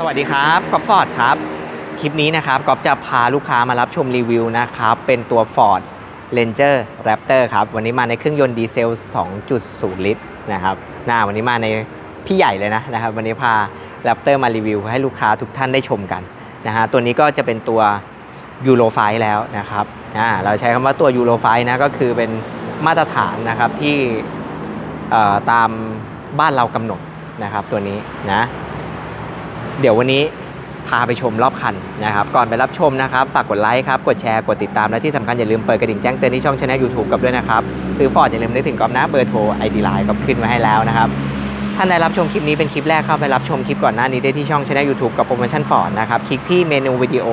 สวัสดีครับก๊อฟฟอร์ดครับ คลิปนี้นะครับก๊อฟจะพาลูกค้ามารับชมรีวิวนะครับ เป็นตัว Ford Ranger Raptor ครับ วันนี้มาในเครื่องยนต์ดีเซล 2.0 ลิตรนะครับหน้าวันนี้มาในพี่ใหญ่เลยนะนะครับ วันนี้พา Raptor มารีวิว ให้ลูกค้าทุกท่านได้ชมกันนะฮะตัวนี้ก็จะเป็นตัวยูโรไฟแล้วนะครับอ่าเราใช้คำว่าตัวยูโรไฟนะก็คือเป็นมาตรฐานนะครับที่เอ่อตามบ้านเรากำหนดนะครับตัวนี้นะ เดี๋ยววันนี้พาไปชมรอบคันนะครับ ก่อนไปรับชมนะครับ ฝากกดไลค์ครับ กดแชร์ กดติดตาม และที่สำคัญอย่าลืมเปิดกระดิ่งแจ้งเตือนที่ช่องช anel YouTube กับด้วยนะครับ ซื้อฟอร์ดอย่าลืมนึกถึงกอมนะเบอร์โทรไอดีไลน์ก็ขึ้นไว้ให้แล้วนะครับ ท่านใดรับชมคลิปนี้เป็นคลิปแรกเข้าไปรับชมคลิปก่อนหน้านี้ได้ที่ช่องช anel YouTube กับโปรโมชั่นฟอร์ดนะครับ คลิกที่เมนูวิดีโอ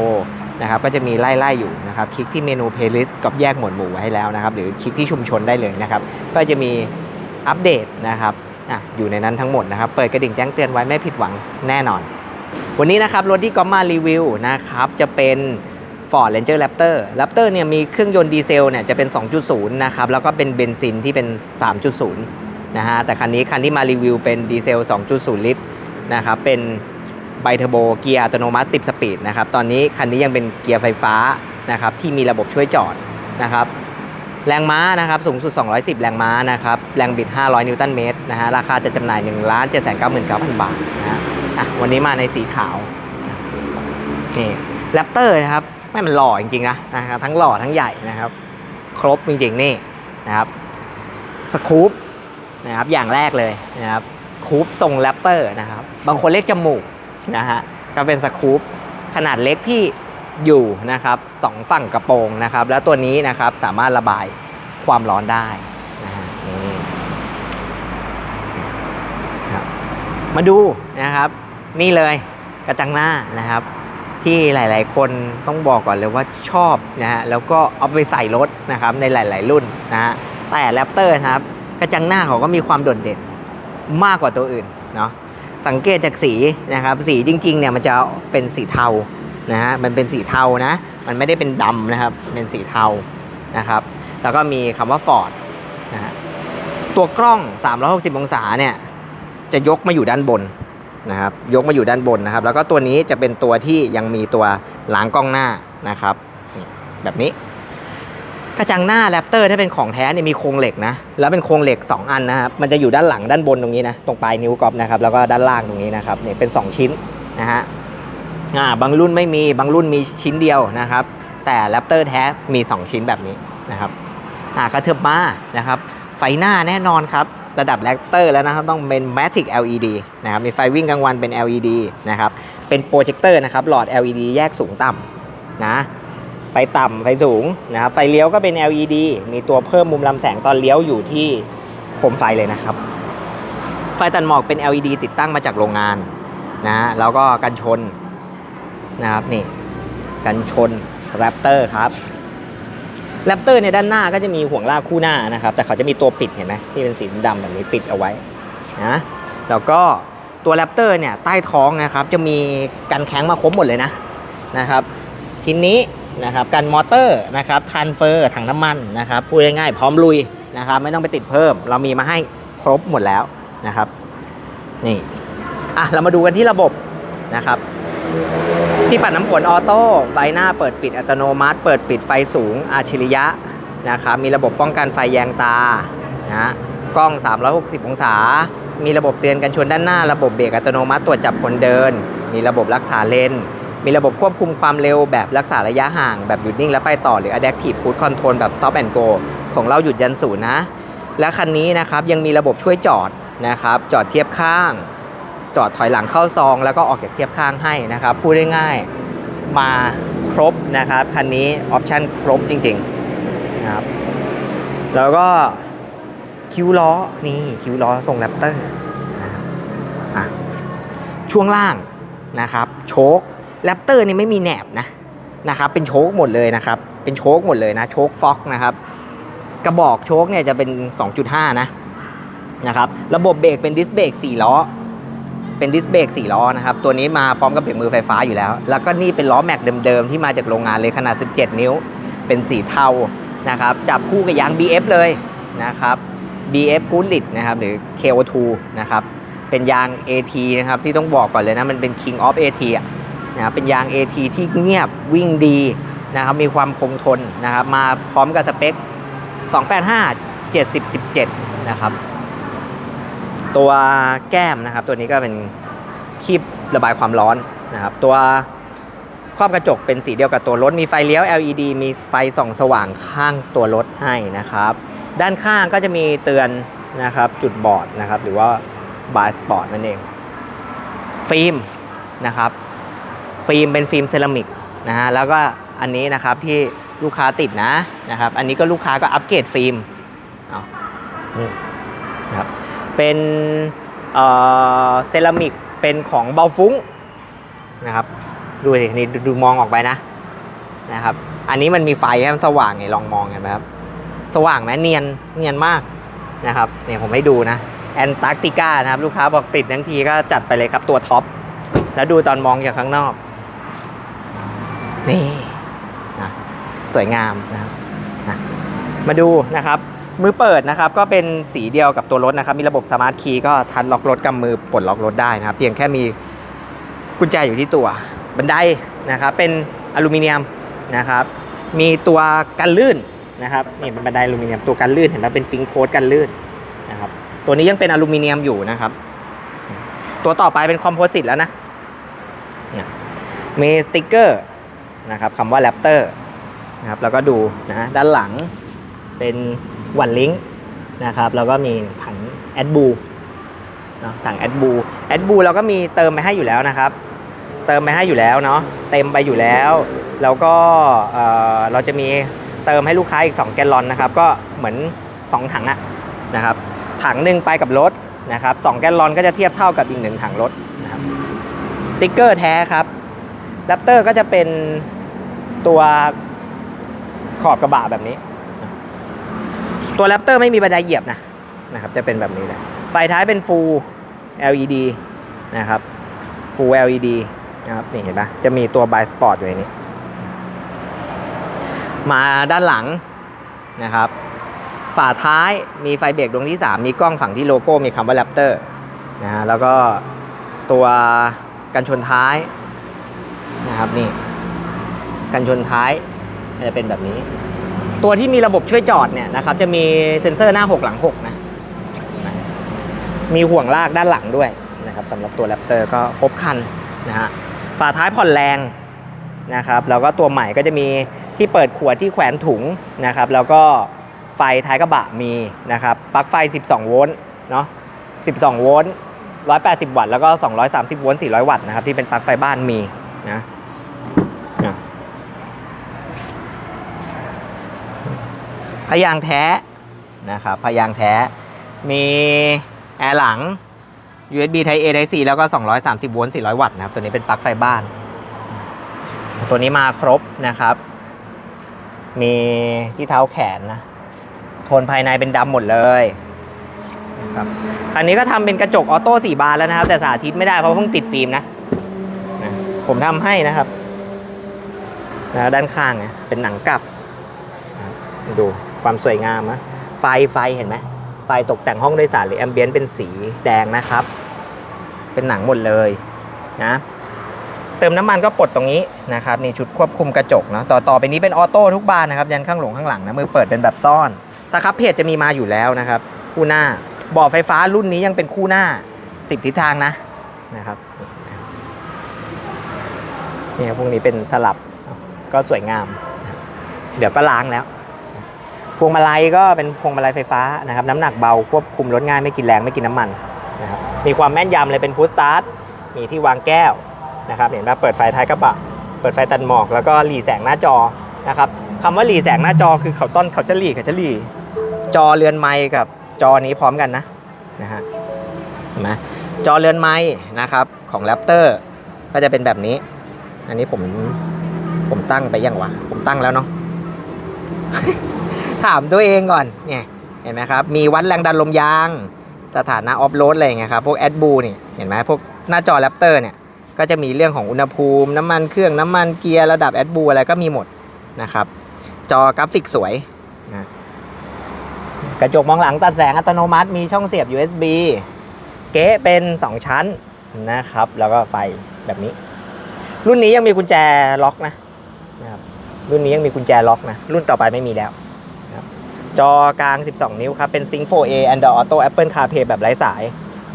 นะครับ ก็จะมีไล่ๆอยู่นะครับ คลิกที่เมนู playlist กับแยกหมวดหมู่ไว้ให้แล้วนะครับ หรือคลิกที่ชุมชนได้เลยนะครับ ก็จะมีอัปเดตนะครับออยู่ในนั้นทั้งหมดนะครับ เปิดกระดิ่งแจ้งเตือนไว้ไม่ผิดหวังแน่นอน วันนี้นะครับรถที่ก๊อฟมารีวิวนะครับจะเป็น Ford Ranger Raptor Raptor เนี่ยมีเครื่องยนต์ดีเซลเนี่ยจะเป็น 2.0 นะครับ แล้วก็เป็นเบนซินที่เป็น 3.0 นะฮะ แต่คันนี้คันที่มารีวิวเป็นดีเซล 2.0 ลิตรนะครับ เป็นไบเทอร์โบเกียร์อัตโนมัติ 10 สปีดนะครับ ตอนนี้คันนี้ยังเป็นเกียร์ไฟฟ้านะครับที่มีระบบช่วยจอดนะครับ แรงม้านะครับสูงสุด 210 แรงม้านะครับ แรงบิด 500 นิวตันเมตรนะฮะ ราคาจะจำหน่าย 1 7 9 9 0 0 0 บาทนะฮะ อะวันนี้มาในสีขาวนี่แรปเตอร์นะครับไม่มันหล่อจริงๆนะนะครับทั้งหล่อทั้งใหญ่นะครับ ครบจริงๆนี่นะครับสคูปนะครับอย่างแรกเลยนะครับสคูปทรงแรปเตอร์นะครับ บางคนเรียกจมูกนะฮะก็เป็นสคูปขนาดเล็กที่อยู่นะครับสองฝั่งกระโปรงนะครับ แล้วตัวนี้นะครับสามารถระบายความร้อนได้นะฮะนี่ครับ มาดูนะครับ นี่เลยกระจังหน้านะครับ ที่หลาย ๆ คนต้องบอกก่อนเลยว่าชอบนะฮะแล้วก็เอาไปใส่รถนะครับในหลาย ๆ รุ่นนะฮะแต่แรปเตอร์ครับกระจังหน้าเขาก็มีความโดดเด่นมากกว่าตัวอื่นเนาะสังเกตจากสีนะครับสีจริง ๆ เนี่ยมันจะเป็นสีเทานะฮะมันเป็นสีเทานะ มันไม่ได้เป็นดำนะครับ เป็นสีเทานะครับ แล้วก็มีคำว่า Ford นะฮะตัวกล้อง 360 องศาเนี่ย จะยกมาอยู่ด้านบนนะครับยกมาอยู่ด้านบนนะครับ แล้วก็ตัวนี้จะเป็นตัวที่ยังมีตัวหล้างกล้องหน้านะครับแบบนี้ กระจังหน้าแรปเตอร์ถ้าเป็นของแท้เนี่ยมีโครงเหล็กนะแล้วเป็นโครงเหล็ก 2 อันนะครับมันจะอยู่ด้านหลังด้านบนตรงนี้นะตรงปลายนิ้วกรอล์ฟนะครับแล้วก็ด้านล่างตรงนี้นะครับเนี่ยเป็น 2 ชิ้นนะฮะอ่าบางรุ่นไม่มีบางรุ่นมีชิ้นเดียวนะครับ แต่แรปเตอร์แท้มี 2 ชิ้นแบบนี้นะครับอ่ากระเถิบมานะครับ ไฟหน้าแน่นอนครับ ระดับแรปเตอร์แล้วนะครับต้องเป็น Matic LED นะครับมีไฟวิ่งกลางวันเป็น LED นะครับเป็นโปรเจคเตอร์นะครับหลอด LED แยกสูงต่ำนะไฟต่ำไฟสูงนะครับไฟเลี้ยวก็เป็น LED มีตัวเพิ่มมุมลำแสงตอนเลี้ยวอยู่ที่โคมไฟเลยนะครับ ไฟตัดหมอกเป็น LED ติดตั้งมาจากโรงงานนะแล้วก็กันชนนะครับนี่กันชนแรปเตอร์ครับ แรปเตอร์ในด้านหน้าก็จะมีห่วงลากคู่หน้านะครับ แต่เขาจะมีตัวปิดเห็นไหมที่เป็นสีดำแบบนี้ปิดเอาไว้นะแล้วก็ตัวแรปเตอร์เนี่ยใต้ท้องนะครับจะมีกันแข้งมาครบหมดเลยนะนะครับ ชิ้นนี้นะครับกันมอเตอร์นะครับทันเฟอร์ถังน้ำมันนะครับพูดง่ายๆพร้อมลุยนะครับ ไม่ต้องไปติดเพิ่ม เรามีมาให้ครบหมดแล้วนะครับ นี่อะเรามาดูกันที่ระบบนะครับ ที่ปัดน้ำฝนออโต้ไฟหน้าเปิดปิดอัตโนมัติ เปิดปิดไฟสูงอาชิริยะนะครับมีระบบป้องกันไฟแยงตานะกล้อง 360 องศา มีระบบเตือนกันชนด้านหน้า ระบบเบรกอัตโนมัติตรวจจับคนเดิน มีระบบรักษาเลนมีระบบควบคุมความเร็วแบบรักษาระยะห่าง แบบหยุดนิ่งและไปต่อหรือ Adaptive Cruise Control แบบ Stop and Go ของเราหยุดยันศูนย์นะ และคันนี้นะครับยังมีระบบช่วยจอดนะครับจอดเทียบข้าง จอดถอยหลังเข้าซอง แล้วก็ออกจากเทียบข้างให้นะครับพูดได้ง่ายๆมาครบนะครับคันนี้ออปชั่นครบจริงๆนะครับแล้วก็คิ้วล้อนี่คิ้วล้อทรงแรปเตอร์นะครับช่วงล่างนะครับโชคแรปเตอร์นี่ไม่มีแหนบนะนะครับเป็นโชคหมดเลยนะครับเป็นโชคหมดเลยนะโชคฟ็อกนะครับกระบอกโชคเนี่ยจะเป็น 2.5 นะนะครับระบบเบรกเป็นดิสเบรก4ล้อ เป็นดิสเบรก4ล้อนะครับ ตัวนี้มาพร้อมกับเบรกมือไฟฟ้าอยู่แล้ว แล้วก็นี่เป็นล้อแม็กเดิมๆ ที่มาจากโรงงานเลยขนาด 17 นิ้ว เป็นสีเทานะครับ จับคู่กับยาง BF เลยนะครับ BF g o o d l i t นะครับหรือ KO2 นะครับเป็นยาง AT นะครับที่ต้องบอกก่อนเลยนะมันเป็น King of AT อะนะครับเป็นยาง AT ที่เงียบวิ่งดีนะครับมีความคงทนนะครับมาพร้อมกับสเปค 285 70 17 นะครับ ตัวแก้มนะครับตัวนี้ก็เป็นคีบระบายความร้อนนะครับตัวครอบกระจกเป็นสีเดียวกับตัวรถ มีไฟเลี้ยว LED มีไฟส่องสว่างข้างตัวรถให้นะครับ ด้านข้างก็จะมีเตือนนะครับจุดบอดนะครับ หรือว่าบายสปอร์ตนั่นเอง ฟิล์มนะครับ ฟิล์มเป็นฟิล์มเซรามิกนะฮะแล้วก็อันนี้นะครับที่ลูกค้าติดนะนะครับ อันนี้ก็ลูกค้าก็อัปเกรดฟิล์มเอานี่นะครับ เป็นเซรามิกเป็นของเบาฟุ้งนะครับดูสินี่ดูดูมองออกไปนะนะครับอันนี้มันมีไฟให้มันสว่างไงลองมองเห็นไหมครับสว่างไหมเนียนเนียนมากนะครับเนี่ยผมให้ดูนะแอนตาร์กติกานะครับลูกค้าบอกติดทั้งทีก็จัดไปเลยครับตัวท็อปแล้วดูตอนมองจากข้างนอก นี่นะสวยงามนะครับนะมาดูนะครับ มือเปิดนะครับก็เป็นสีเดียวกับตัวรถนะครับ มีระบบสมาร์ทคีย์ก็ทันล็อกรถกับมือปลดล็อกรถได้นะครับ เพียงแค่มีกุญแจอยู่ที่ตัวบันไดนะครับ เป็นอลูมิเนียมนะครับ มีตัวกันลื่นนะครับนี่เป็นบันไดอลูมิเนียมตัวกันลื่นเห็นไหมเป็นฟิงโค้ดกันลื่นนะครับ ตัวนี้ยังเป็นอลูมิเนียมอยู่นะครับ ตัวต่อไปเป็นคอมโพสิตแล้วนะเนี่ยมีสติกเกอร์นะครับคำว่าแรปเตอร์นะครับแล้วก็ดูนะด้านหลังเป็น วันลิงก์นะครับแล้วก็มีถังแอดบูเนาะถังแอดบูแอดบูเราก็มีเติมไปให้อยู่แล้วนะครับ เติมไปให้อยู่แล้วเนาะเต็มไปอยู่แล้ว แล้วก็เออเราจะมีเติมให้ลูกค้าอีก 2 แกลลอนนะครับ ก็เหมือน 2 ถังอะนะครับ ถังหนึ่งไปกับรถนะครับ2แกลลอนก็จะเทียบเท่ากับอีกหนึ่งถังรถนะครับสติ๊กเกอร์แท้ครับแรปเตอร์ก็จะเป็นตัวขอบกระบะแบบนี้ ตัวแรปเตอร์ไม่มีบันไดเหยียบนะนะครับจะเป็นแบบนี้เลยไฟท้ายเป็น Full LED นะครับ Full LED นะครับนี่เห็นปะจะมีตัว By Sport อยู่ในนี้ มาด้านหลังนะครับ ฝาท้ายมีไฟเบรกดวงที่ 3 มีกล้องฝั่งที่โลโก้มีคำว่า Raptor นะฮะแล้วก็ตัวกันชนท้ายนะครับนี่กันชนท้ายจะเป็นแบบนี้ ตัวที่มีระบบช่วยจอดเนี่ยนะครับจะมีเซ็นเซอร์หน้า 6 หลัง 6 นะนะมีห่วงลากด้านหลังด้วยนะครับสำหรับตัว Raptor ก็ครบคันนะฮะฝาท้ายผ่อนแรงนะครับแล้วก็ตัวใหม่ก็จะมีที่เปิดขวดที่แขวนถุงนะครับแล้วก็ไฟท้ายกระบะมีนะครับปลั๊กไฟ 12 โวลต์เนาะ12 โวลต์180 วัตต์แล้วก็ 230 โวลต์400 วัตต์นะครับที่เป็นปลั๊กไฟบ้านมีนะ พยางแท้นะครับพยางแท้มีแอร์หลัง USB Type A Type C แล้วก็ 230 โวลต์ 400 วัตต์นะครับ ตัวนี้เป็นปลั๊กไฟบ้าน ตัวนี้มาครบนะครับ มีที่เท้าแขนนะ โทนภายในเป็นดำหมดเลยนะครับคันนี้ก็ทำเป็นกระจกออโต้4บานแล้วนะครับ แต่สาธิตไม่ได้เพราะเพิ่งติดฟิล์มนะนะ ผมทำให้นะครับแล้วด้านข้างเนี่ยเป็นหนังกลับนะครับดู ความสวยงามนะไฟไฟเห็นไหมไฟตกแต่งห้องโดยสารหรือแอมเบียนเป็นสีแดงนะครับ เป็นหนังหมดเลยนะเติมน้ำมันก็ปลดตรงนี้นะครับนี่ชุดควบคุมกระจกเนาะต่อต่อไปนี้เป็นออโต้ทุกบานนะครับยันข้างหลงข้างหลังนะมือเปิดเป็นแบบซ่อนสครับเพจจะมีมาอยู่แล้วนะครับ คู่หน้าบาะไฟฟ้ารุ่นนี้ยังเป็นคู่หน้า 10 ทิศทางนะนะครับนี่ครับพวกนี้เป็นสลับก็สวยงาม เดี๋ยวก็ล้างแล้ว พวงมาลัยก็เป็นพวงมาลัยไฟฟ้านะครับน้ำหนักเบาควบคุมรถง่ายไม่กินแรงไม่กินน้ำมันนะครับมีความแม่นยำเลยเป็นพุชสตาร์ทมีที่วางแก้วนะครับเห็นว่าเปิดไฟท้ายกระบะ เปิดไฟตัดหมอกแล้วก็หลีแสงหน้าจอนะครับคำว่าหลีแสงหน้าจอคือเขาต้นเขาจะหลีเขาจะหลีจอเรือนไม้กับจอนี้พร้อมกันนะนะฮะเห็นไหมจอเรือนไม้นะครับของแรปเตอร์ก็จะเป็นแบบนี้ อันนี้ผมผมตั้งไปยังวะผมตั้งแล้วเนาะ ถามตัวเองก่อนเนี่ยเห็นไหมครับ มีวัดแรงดันลมยาง สถานะออฟโรดอะไรอย่างเงี้ยครับ พวกแอดบูนี่เห็นไหมพวกหน้าจอแรปเตอร์เนี่ยก็จะมีเรื่องของอุณหภูมิ น้ำมันเครื่องน้ำมันเกียร์ระดับแอดบูอะไรก็มีหมดนะครับ จอกราฟิกสวยนะกระจกมองหลังตัดแสงอัตโนมัติมีช่องเสียบ USB เก๊เป็น 2 ชั้นนะครับ แล้วก็ไฟแบบนี้ รุ่นนี้ยังมีกุญแจล็อกนะนะครับรุ่นนี้ยังมีกุญแจล็อกนะ รุ่นต่อไปไม่มีแล้ว จอกลาง 12 นิ้วครับ เป็น Sync 4A Android Auto Apple CarPlay แบบไร้สาย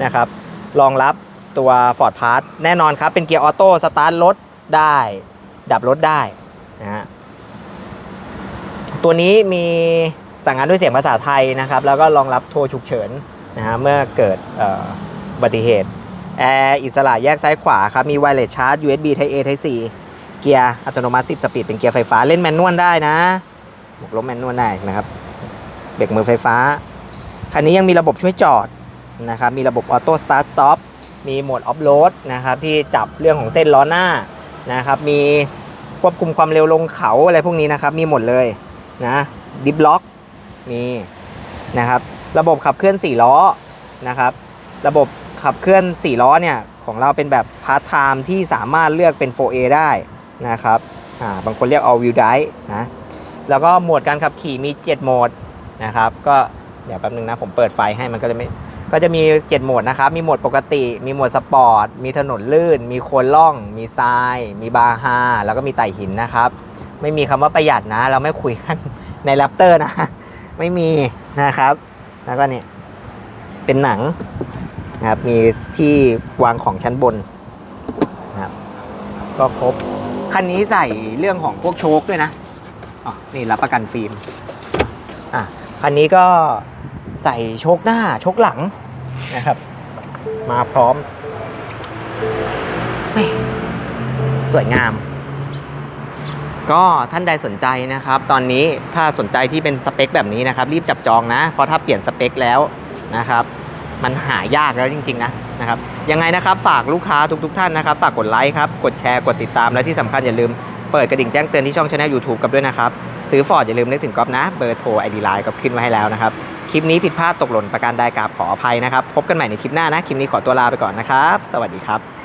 นะครับ รองรับตัว Ford Pass แน่นอนครับ เป็นเกียร์ออโต้สตาร์ทรถได้ ดับรถได้นะฮะตัวนี้มีสั่งงานด้วยเสียงภาษาไทยนะครับ แล้วก็รองรับโทรฉุกเฉินนะฮะเมื่อเกิดอุบัติเหตุแอร์อิสระแยกซ้ายขวาครับ มีไวเลสชาร์จ USB Type A Type C เกียร์อัตโนมัติ 10 สปีดเป็นเกียร์ไฟฟ้าเล่นแมนนวลได้นะบวกลบแมนนวลได้นะครับ เบรกมือไฟฟ้า คันนี้ยังมีระบบช่วยจอดนะครับ มีระบบออโต้สตาร์ทสต็อป มีโหมดออฟโรดนะครับที่จับเรื่องของเส้นล้อหน้านะครับ มีควบคุมความเร็วลงเขาอะไรพวกนี้นะครับ มีหมดเลยนะดิฟล็อกมีนะครับ ระบบขับเคลื่อน 4 ล้อนะครับ ระบบขับเคลื่อน 4 ล้อเนี่ยของเราเป็นแบบพาร์ทไทม์ที่สามารถเลือกเป็น 4A ได้นะครับ อ่า บางคนเรียก all wheel drive นะ แล้วก็โหมดการขับขี่มี 7 โหมด นะครับ ก็เดี๋ยวแป๊บนึงนะผมเปิดไฟให้มันก็เลยไม่ก็จะมี 7 โหมดนะครับ มีโหมดปกติ มีโหมดสปอร์ต มีถนนลื่น มีโคลนล่อง มีทราย มีบาฮา แล้วก็มีไต่หินนะครับ ไม่มีคำว่าประหยัดนะ เราไม่คุยกันในแรปเตอร์นะ ไม่มีนะครับ แล้วก็เนี่ยเป็นหนังนะครับ มีที่วางของชั้นบนนะครับ ก็ครบ คันนี้ใส่เรื่องของพวกโชคด้วยนะ อ๋อ นี่รับประกันฟิล์ม อะ คันนี้ก็ใส่โชคหน้าโชคหลังนะครับ มาพร้อม สวยงาม ก็ท่านใดสนใจนะครับ ตอนนี้ถ้าสนใจที่เป็นสเปคแบบนี้นะครับ รีบจับจองนะ เพราะถ้าเปลี่ยนสเปคแล้วนะครับ มันหายากแล้วจริง ๆ นะนะครับยังไงนะครับฝากลูกค้าทุกๆท่านนะครับ ฝากกดไลค์ครับ กดแชร์ กดติดตามและที่สำคัญอย่าลืมเปิดกระดิ่งแจ้งเตือนที่ช่องช anel YouTube กับด้วยนะครับ ซื้อฟอร์ดอย่าลืมนึกถึงก๊อฟนะ เบอร์โทรไอดีไลน์ก็ขึ้นไว้ให้แล้วนะครับ คลิปนี้ผิดพลาดตกหล่นประการใดกราบขออภัยนะครับ พบกันใหม่ในคลิปหน้านะ คลิปนี้ขอตัวลาไปก่อนนะครับ สวัสดีครับ